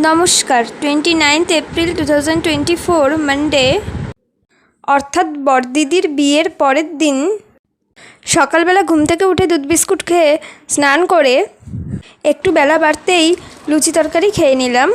নমস্কার twenty ninth April two thousand twenty four Monday অর্থাৎ বড়দিদির বিয়ের পরের দিন সকালবেলা ঘুম থেকে উঠে দুধ বিস্কুট খেয়ে স্নান করে একটু বেলা বাড়তেই লুচি তরকারি খেয়ে নিলাম।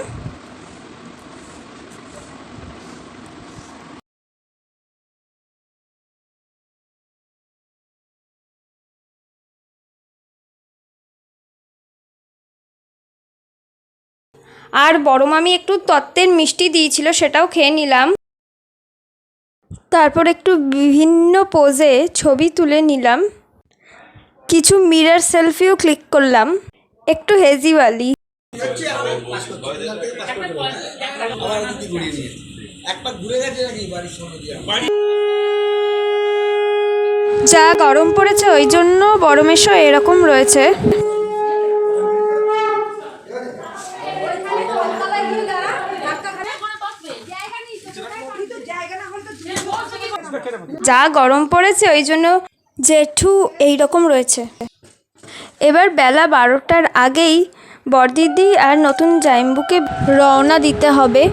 আর বড় মামি একটু তত্ত্বের মিষ্টি দিয়েছিল, সেটাও খেয়ে নিলাম। তারপর একটু বিভিন্ন পোজে ছবি তুলে নিলাম। কিছু মিরর সেলফিও ক্লিক করলাম। একটু হেজিওয়ালি যা গরম পড়েছে, ওই জন্য বড় মেশো এরকম রয়েছে। যা গরম পড়েছে, ওই জন্য জেঠু এই রকম রয়েছে। এবার বেলা বারোটার আগেই বরদিদি আর নতুন জাইম্বুকে রওনা দিতে হবে।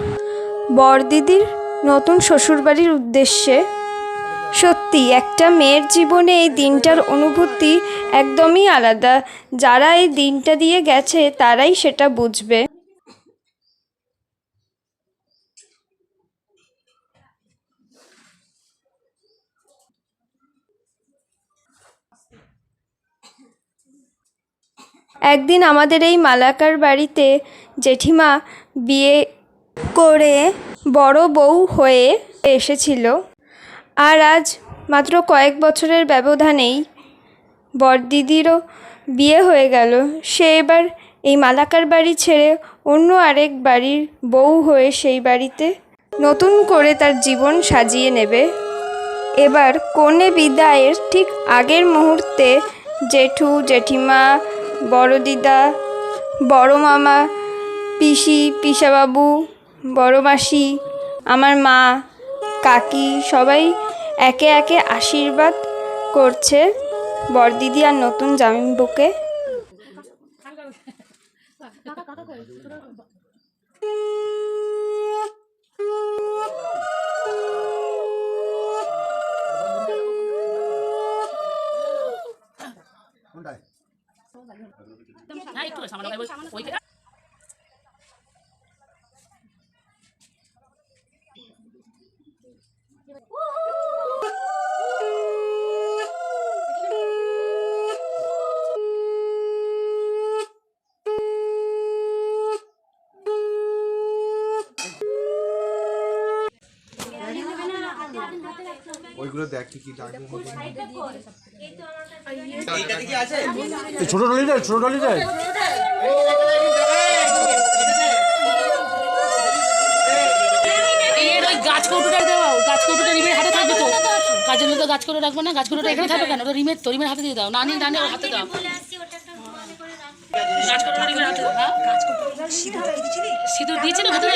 বরদিদির নতুন শ্বশুরবাড়ির উদ্দেশ্যে। সত্যি, একটা মেয়ের জীবনে এই দিনটার অনুভূতি একদমই আলাদা। যারা এই দিনটা দিয়ে গেছে, তারাই সেটা বুঝবে। একদিন আমাদের এই মালাকার বাড়িতে জেঠিমা বিয়ে করে বড় বউ হয়ে এসেছিল। আর আজ মাত্র কয়েক বছরের ব্যবধানেই বরদিদিরও বিয়ে হয়ে গেল। সে এবার এই মালাকার বাড়ি ছেড়ে অন্য আরেক বাড়ির বউ হয়ে সেই বাড়িতে নতুন করে তার জীবন সাজিয়ে নেবে। এবার কনে বিদায়ের ঠিক আগের মুহূর্তে জেঠু, জেঠিমা বড় দিদা বড় মামা, পিসি, পিসাবাবু, বড় মাসি, আমার মা, কাকি সবাই একে একে আশীর্বাদ করছে বরদিদি আর নতুন জামিনবুকে না একটু সামান্য ওই ওই ওইগুলো দেখ কি ছোট ছোট গাছ কৌটোটা দাও গাছ কৌটোটা রিমের হাতে থাকবে তো। কাজের মধ্যে গাছ কৌটো রাখব না গাছ কৌটোটা এখানে থাকবে কেন? ওটা রিমের তো রিমের হাতে দিয়ে দাও নানি নানি ওর হাতে দাও। গাছ কৌটোটা রিমের হাতে দাও হ্যাঁ? সিঁদুর দিয়েছিল ভেতরে?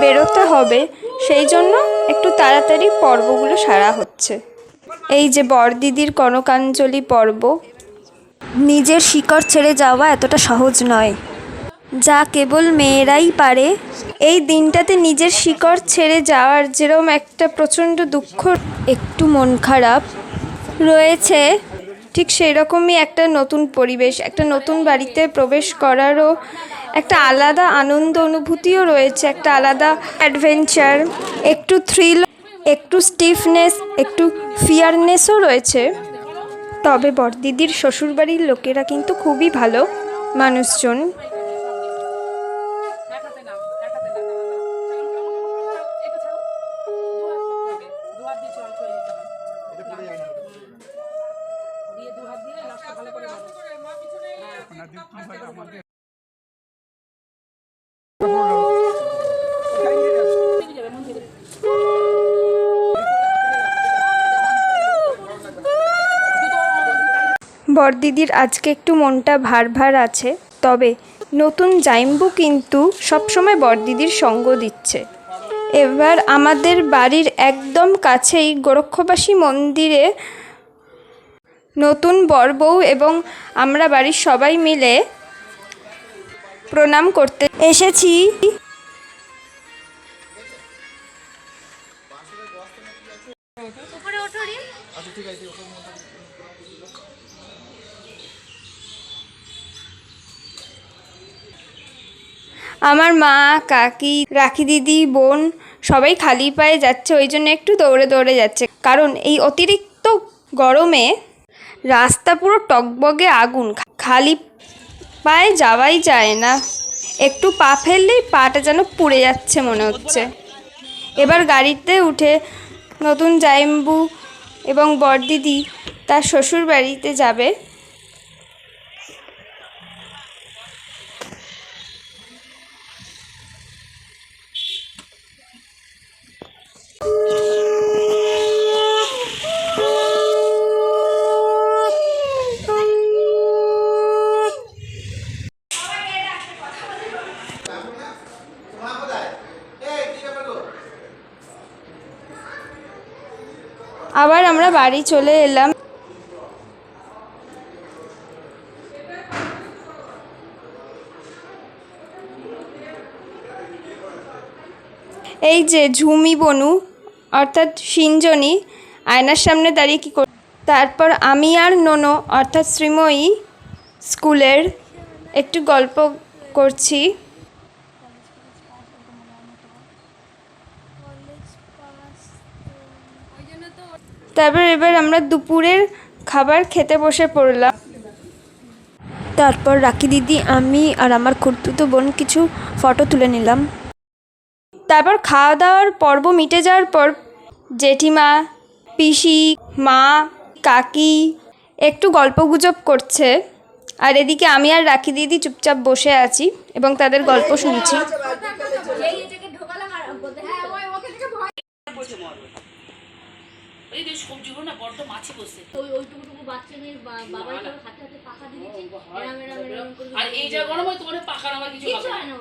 বেরোতে হবে, সেই জন্য একটু তাড়াতাড়ি পর্বগুলো সারা হচ্ছে। এই যে বরদিদির কনকাঞ্জলি পর্ব। নিজের শিকড় ছেড়ে যাওয়া এতটা সহজ নয়। যা কেবল মেয়েরাই পারে, এই দিনটাতে নিজের শিকড় ছেড়ে যাওয়ার যেরম একটা প্রচণ্ড দুঃখ, একটু মন খারাপ রয়েছে। ঠিক সেই রকমই একটা নতুন পরিবেশ, একটা নতুন বাড়িতে প্রবেশ করারও একটা আলাদা আনন্দ অনুভূতিও রয়েছে একটা আলাদা অ্যাডভেঞ্চার একটু থ্রিল একটু স্টিফনেস একটু ফিয়ারনেসও রয়েছে। তবে বরদিদির শ্বশুরবাড়ির লোকেরা কিন্তু খুবই ভালো মানুষজন। দিয়ে দু হাত দিয়ে লাস্টটা ভালো করে বরদিদির আজকে একটু মনটা ভার ভার আছে, তবে নতুন জাইম্বু কিন্তু সবসময় বরদিদির সঙ্গ দিচ্ছে। এবার আমাদের বাড়ির একদম কাছেই গোরক্ষবাসী মন্দিরে নতুন বর বউ এবং আমরা বাড়ির সবাই মিলে প্রণাম করতে এসেছি। আমার মা, কাকি, রাখি দিদি, বোন সবাই খালি পায়ে যাচ্ছে, ওই জন্য একটু দৌড়ে দৌড়ে যাচ্ছে। কারণ এই অতিরিক্ত গরমে রাস্তা পুরো টকবগে আগুন খালি পায়ে যাওয়াই যায় না। একটু পা ফেললেই পাটা যেন পুড়ে যাচ্ছে মনে হচ্ছে। এবার গাড়িতে উঠে নতুন জাইম্বু এবং বরদিদি তার শ্বশুর বাড়িতে যাবে। আবার আমরা বাড়ি চলে এলাম। এই যে ঝুমি বনু, অর্থাৎ সিঞ্জনি, আয়নার সামনে দাঁড়িয়ে কী কর তারপর আমি আর নোনো, অর্থাৎ শ্রীময়ী, স্কুলের একটু গল্প করছি। তারপর এবার আমরা দুপুরের খাবার খেতে বসে পড়লাম। তারপর রাখি দিদি, আমি আর আমার খুড়তুতো বোন কিছু ফটো তুলে নিলাম। তারপর খাওয়া দাওয়ার পর্ব মিটে যাওয়ার পর জেঠিমা, পিসি, মা, কাকি একটু গল্পগুজব করছে। আর এদিকে আমি আর রাখি দিদি চুপচাপ বসে আছি এবং তাদের গল্প শুনছি। যে সবজিগুলো না বড্ড মাছি বসে ওই ওইটুকুটুকু বাচ্চাদের বা- বাবাই করে হাতে হাতে পাখা দিয়ে দিচ্ছে। এরম এরম এরম করে আর এই যা গরম হয় তোমার পাখার আমার কিছু হয় না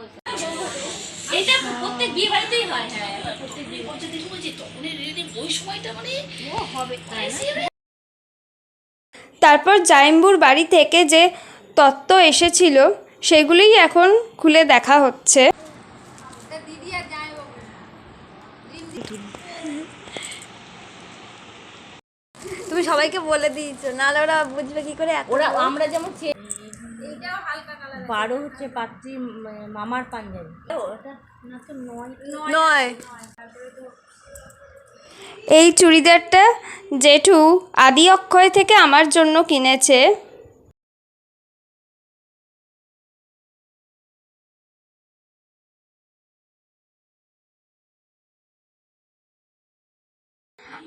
এটা প্রত্যেক বিয়ে বাড়িতেই হয়। হ্যাঁ প্রত্যেক বলছে দিন বলছি তখন ওই সময়টা মানে ও হবে তাই তারপর জাইম্বুর বাড়ি থেকে যে তত্ত্ব এসেছিল সেগুলোই এখন খুলে দেখা হচ্ছে। সবাইকে বলে দিয়েছ নাহলে ওরা বুঝবে কি করে ওরা আমরা যেমন বারো হচ্ছে পাত্রী মামার পাঞ্জাবি। ও, ওটা না তো নয়। নয়। এই চুড়িদারটা জেঠু আদি অক্ষয় থেকে আমার জন্য কিনেছে।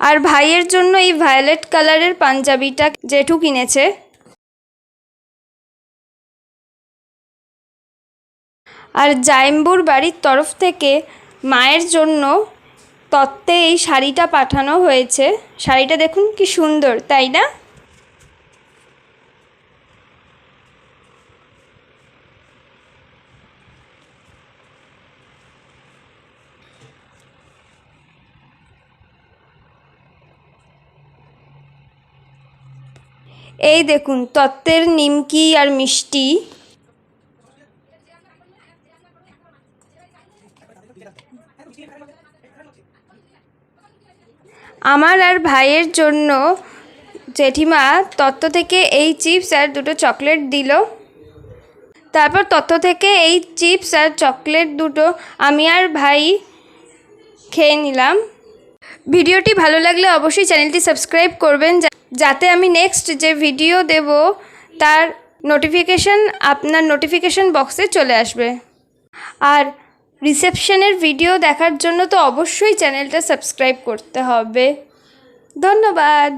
আর ভাইয়ের জন্য এই ভায়োলেট কালারের পাঞ্জাবিটা জেঠু কিনেছে। আর জাইম্বুর বাড়ির তরফ থেকে মায়ের জন্য তত্ত্বে এই শাড়িটা পাঠানো হয়েছে। শাড়িটা দেখুন কি সুন্দর, তাই না? এই দেখুন, তত্ত্বের নিমকি আর মিষ্টি। আমার আর ভাইয়ের জন্য জেঠিমা তত্ত্ব থেকে এই চিপস আর দুটো চকলেট দিল। তারপর তত্ত্ব থেকে এই চিপস আর চকলেট দুটো আমি আর ভাই খেয়ে নিলাম। ভিডিওটি ভালো লাগলে অবশ্যই চ্যানেলটি সাবস্ক্রাইব করবেন যাতে আমি নেক্সট যে ভিডিও দেব, তার নোটিফিকেশান আপনার নোটিফিকেশান বক্সে চলে আসবে। আর রিসেপশনের ভিডিও দেখার জন্য তো অবশ্যই চ্যানেলটা সাবস্ক্রাইব করতে হবে। ধন্যবাদ।